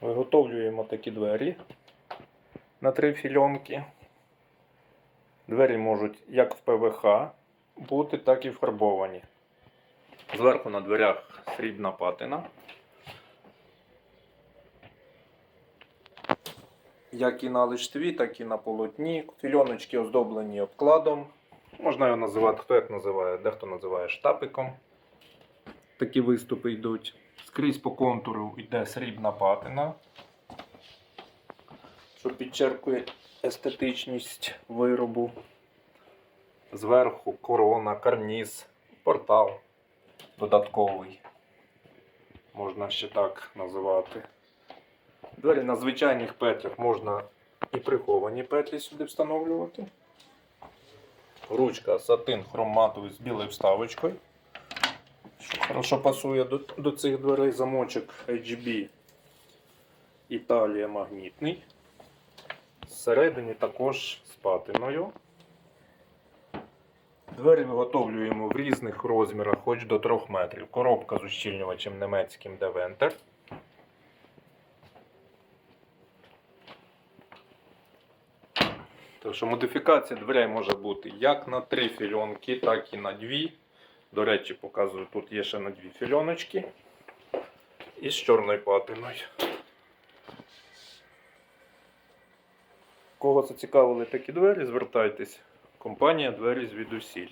Виготовлюємо такі двері на три фільонки. Двері можуть як в ПВХ бути, так і фарбовані. Зверху на дверях срібна патина. Як і на лиштві, так і на полотні. Фільоночки оздоблені обкладом. Можна його називати, хто як називає, дехто називає штапиком. Такі виступи йдуть. Скрізь по контуру йде срібна патина, що підчеркує естетичність виробу. Зверху корона, карніз, портал додатковий. Можна ще так називати. Двері на звичайних петлях можна і приховані петлі сюди встановлювати. Ручка сатин хроматовий з білою вставочкою. Що хорошо пасує до, до цих дверей замочок HB. Італія магнітний. Всередині також з патиною. Двері виготовлюємо в різних розмірах, хоч до 3 метрів. Коробка з ущільнювачем немецьким Deventer. Так що модифікація дверей може бути як на 3 фільонки, так і на 2. До речі, показую, тут є ще на дві фільоночки. І з чорною патиною. Кого зацікавили такі двері, звертайтесь. Компанія двері звідусіль.